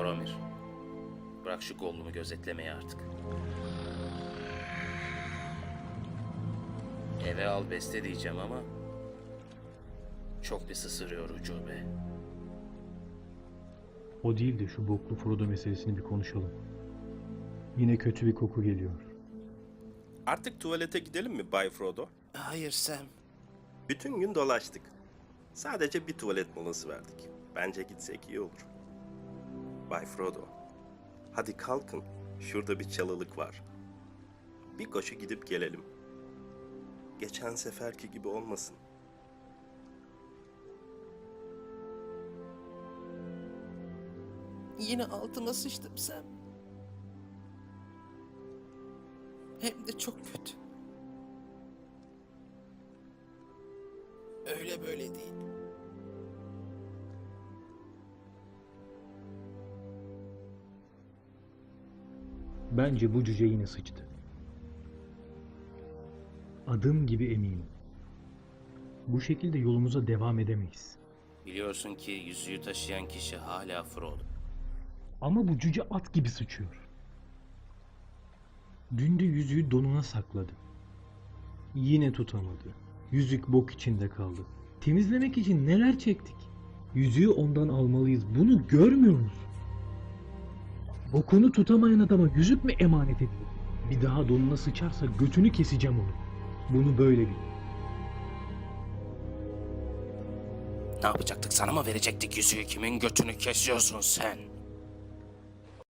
Boromir. Bırak şu Gollum'u gözetlemeyi artık. Eve al beste diyeceğim ama... Çok bir sısırıyor ucube. O değil de şu boklu Frodo meselesini bir konuşalım. Yine kötü bir koku geliyor. Artık tuvalete gidelim mi Bay Frodo? Hayır Sam. Bütün gün dolaştık. Sadece bir tuvalet molası verdik. Bence gitsek iyi olur. Bay Frodo, hadi kalkın. Şurada bir çalılık var. Bir koşu gidip gelelim. Geçen seferki gibi olmasın. Yine altıma sıçtım Sam. Hem de çok kötü. Öyle böyle değil. Bence bu cüce yine sıçtı. Adım gibi eminim. Bu şekilde yolumuza devam edemeyiz. Biliyorsun ki yüzüğü taşıyan kişi hala Frodo. Ama bu cüce at gibi sıçıyor. Dün de yüzüğü donuna sakladı. Yine tutamadı. Yüzük bok içinde kaldı. Temizlemek için neler çektik? Yüzüğü ondan almalıyız. Bunu görmüyor musun? Bokunu tutamayan adama yüzük mü emanet edilir? Bir daha donuna sıçarsa götünü keseceğim onu. Bunu böyle bil. Ne yapacaktık sana mı verecektik yüzüğü kimin götünü kesiyorsun sen?